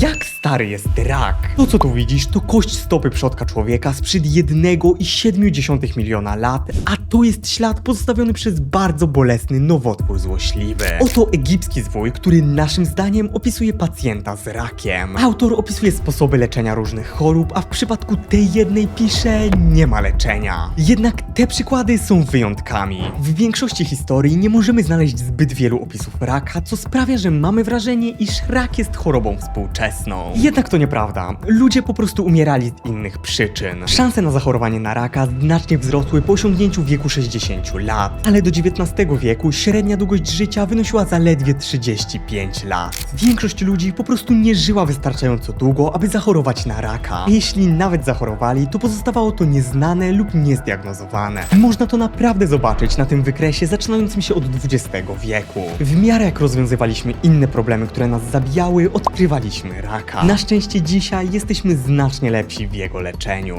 Jak stary jest rak? To co tu widzisz to kość stopy przodka człowieka sprzed 1,7 miliona lat, a to jest ślad pozostawiony przez bardzo bolesny nowotwór złośliwy. Oto egipski zwój, który naszym zdaniem opisuje pacjenta z rakiem. Autor opisuje sposoby leczenia różnych chorób, a w przypadku tej jednej pisze nie ma leczenia. Jednak te przykłady są wyjątkami. W większości historii nie możemy znaleźć zbyt wielu opisów raka, co sprawia, że mamy wrażenie, iż rak jest chorobą współczesną. Jednak to nieprawda. Ludzie po prostu umierali z innych przyczyn. Szanse na zachorowanie na raka znacznie wzrosły po osiągnięciu wieku 60 lat, ale do XIX wieku średnia długość życia wynosiła zaledwie 35 lat. Większość ludzi po prostu nie żyła wystarczająco długo, aby zachorować na raka. Jeśli nawet zachorowali, to pozostawało to nieznane lub niezdiagnozowane. Można to naprawdę zobaczyć na tym wykresie zaczynającym się od XX wieku. W miarę jak rozwiązywaliśmy inne problemy, które nas zabijały, odkrywaliśmy raka. Na szczęście dzisiaj jesteśmy znacznie lepsi w jego leczeniu.